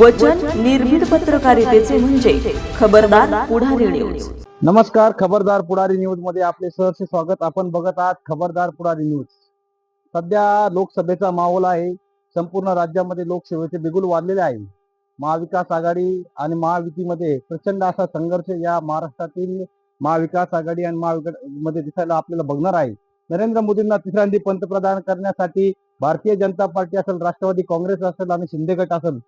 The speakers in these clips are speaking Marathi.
वचन निर्भीड पत्रकारितेचे म्हणजे खबरदार पुढारी न्यूज नमस्कार खबरदार पुढारी न्यूजमध्ये आपले सहर्ष स्वागत. आपण बघत आहात खबरदार पुढारी न्यूज सध्या लोकसभेचा माहोल आहे. संपूर्ण राज्यामध्ये लोकसेवेचे बिगुल वाढलेले आहे. महाविकास आघाडी आणि महायुतीमध्ये प्रचंड असा संघर्ष या महाराष्ट्रातील महाविकास आघाडी आणि महाविकासमध्ये दिसायला आपल्याला बघणार आहे. नरेंद्र मोदींना तिसऱ्यांदी पंतप्रधान करण्यासाठी भारतीय जनता पार्टी असेल राष्ट्रवादी काँग्रेस असेल आणि शिंदे गट असेल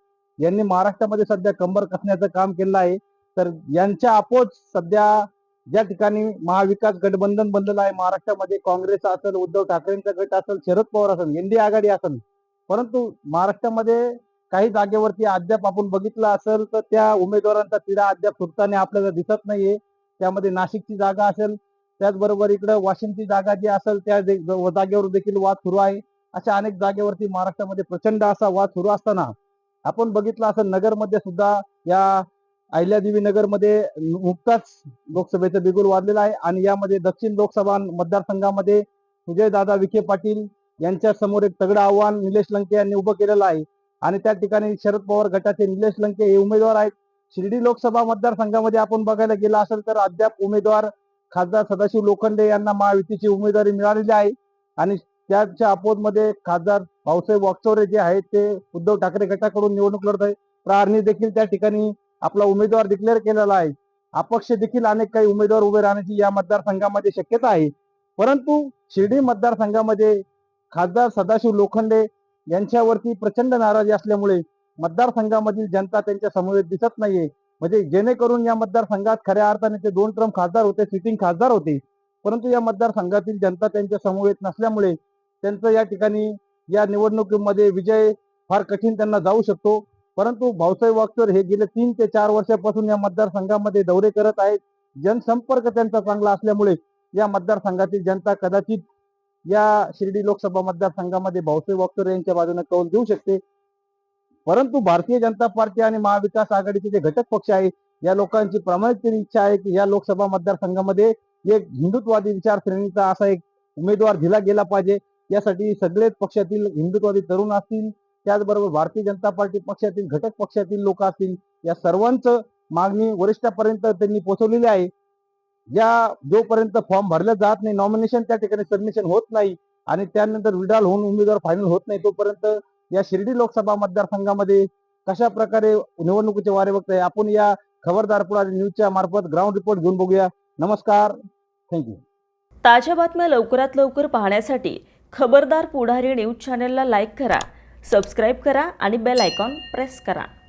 यांनी महाराष्ट्रामध्ये सध्या कंबर कसण्याचं काम केलं आहे. तर यांच्या अपोज सध्या ज्या ठिकाणी महाविकास गठबंधन बनलेलं आहे महाराष्ट्रामध्ये काँग्रेस असेल उद्धव ठाकरेंचा गट असेल शरद पवार असेल एनडीए आघाडी असेल परंतु महाराष्ट्रामध्ये काही जागेवरती अद्याप आपण बघितलं असेल तर त्या उमेदवारांचा तिढा अद्याप सुटताना आपल्याला दिसत नाहीये. त्यामध्ये नाशिकची जागा असेल त्याचबरोबर इकडं वाशिमची जागा जी असेल त्या जागेवर देखील वाद सुरू आहे. अशा अनेक जागेवरती महाराष्ट्रामध्ये प्रचंड असा वाद सुरू असताना आपण बघितलं असेल नगरमध्ये सुद्धा या अहिल्यादेवी नगरमध्ये नुकताच लोकसभेचं बिगुल वाढलेलं आहे आणि यामध्ये दक्षिण लोकसभा मतदारसंघामध्ये विजयदादा विखे पाटील यांच्या समोर एक तगडं आव्हान निलेश लंके यांनी उभं केलेलं आहे. आणि त्या ठिकाणी शरद पवार गटाचे निलेश लंके हे उमेदवार आहेत. शिर्डी लोकसभा मतदारसंघामध्ये आपण बघायला गेला असेल तर अद्याप उमेदवार खासदार सदाशिव लोखंडे यांना महायुतीची उमेदवारी मिळालेली आहे. आणि त्याच्या अपोजमध्ये खासदार भाऊसाहेब वागचौरे जे आहेत ते उद्धव ठाकरे गटाकडून निवडणूक लढत आहे. प्रहारणी देखील त्या ठिकाणी आपला उमेदवार डिक्लेअर केलेला आहे. अपक्ष देखील अनेक काही उमेदवार उभे राहण्याची या मतदारसंघामध्ये शक्यता आहे. परंतु शिर्डी मतदारसंघामध्ये खासदार सदाशिव लोखंडे यांच्यावरती प्रचंड नाराजी असल्यामुळे मतदारसंघामधील जनता त्यांच्या समवेत दिसत नाहीये. म्हणजे जेणेकरून या मतदारसंघात खऱ्या अर्थाने ते दोन ट्रम्प खासदार होते सिटिंग खासदार होते. परंतु या मतदारसंघातील जनता त्यांच्या समवेत नसल्यामुळे त्यांचं या ठिकाणी या निवडणुकीमध्ये विजय फार कठीण त्यांना जाऊ शकतो. परंतु भाऊसाहेब वागचोर हे गेले तीन ते चार वर्षापासून या मतदारसंघामध्ये दौरे करत आहेत. जनसंपर्क त्यांचा चांगला असल्यामुळे या मतदारसंघातील जनता कदाचित या शिर्डी लोकसभा मतदारसंघामध्ये भाऊसाहेब वागचोर यांच्या बाजूने कौल देऊ शकते. परंतु भारतीय जनता पार्टी आणि महाविकास आघाडीचे जे घटक पक्ष आहे या लोकांची प्रमाणित इच्छा आहे की या लोकसभा मतदारसंघामध्ये एक हिंदुत्ववादी विचारसरणीचा असा एक उमेदवार दिला गेला पाहिजे. यासाठी सगळेच पक्षातील हिंदुत्ववादी तरुण असतील त्याचबरोबर भारतीय जनता पार्टी पक्षातील घटक पक्षातील लोक असतील या सर्वांचं मागणी वरिष्ठापर्यंत त्यांनी पोहोचवलेली आहे. या जोपर्यंत फॉर्म भरला जात नाही नॉमिनेशन त्या ठिकाणी सबमिशन होत नाही आणि त्यानंतर विड्रॉल होऊन उमेदवार फायनल होत नाही तोपर्यंत या शिर्डी लोकसभा मतदारसंघामध्ये कशा प्रकारे निवडणुकीचे वारे बघताय? आपण या खबरदार न्यूजच्या मार्फत ग्राउंड रिपोर्ट घेऊन बघूया. नमस्कार. थँक्यू ताज्या बातम्या लवकरात लवकर पाहण्यासाठी खबरदार पुढारी न्यूज चॅनलला लाईक करा सबस्क्राईब करा आणि बेल आयकॉन प्रेस करा.